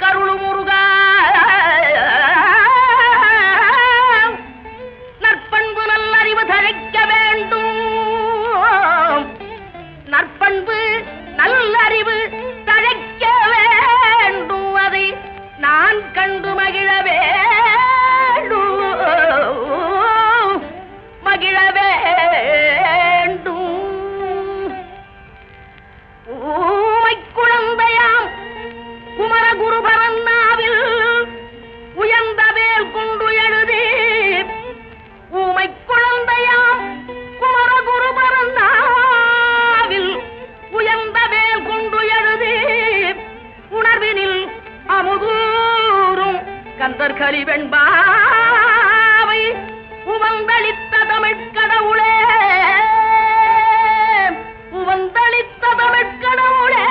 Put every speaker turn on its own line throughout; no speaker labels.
கருளு முருகா. கந்தர் கலிவெண்பாவை உவந்தளித்த தமிழ்க் கடவுளே உவந்தளித்த தமிழ்க் கடவுளே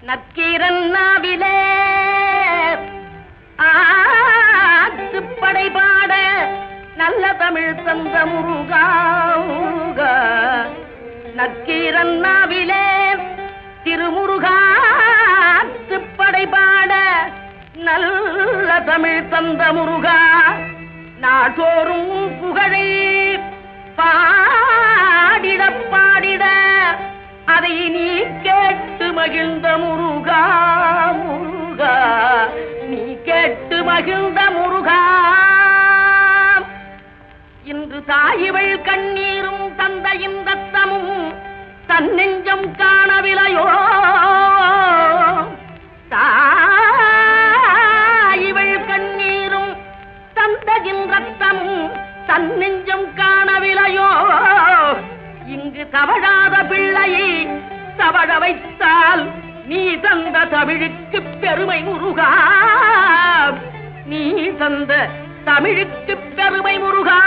நக்கீரன் நாவிலே ஆத்துப்படை பாட நல்ல தமிழ் தந்த முருகா முருகா. நக்கீரன் நாவிலே திருமுருகாத்துப்படை படைபாட நல்ல தமிழ் தந்த முருகா. நாட்டோறும் புகழை பாடிட பாடிட அதை நீ கேட்டு மகிழ்ந்த முருகா முருகா. நீ கேட்டு மகிழ்ந்த முருகா. இன்று தாயிவள் கண்ணீரும் தந்தையின் ரத்தமும் தன்னெஞ்சம் காணவிலையோ தன்னெஞ்சம் காணவிலையோ? இங்கு தவழாத பிள்ளையை தவழ வைத்தால் நீ தந்த தமிழுக்கு பெருமை முருகா. நீ தந்த தமிழுக்கு பெருமை முருகா.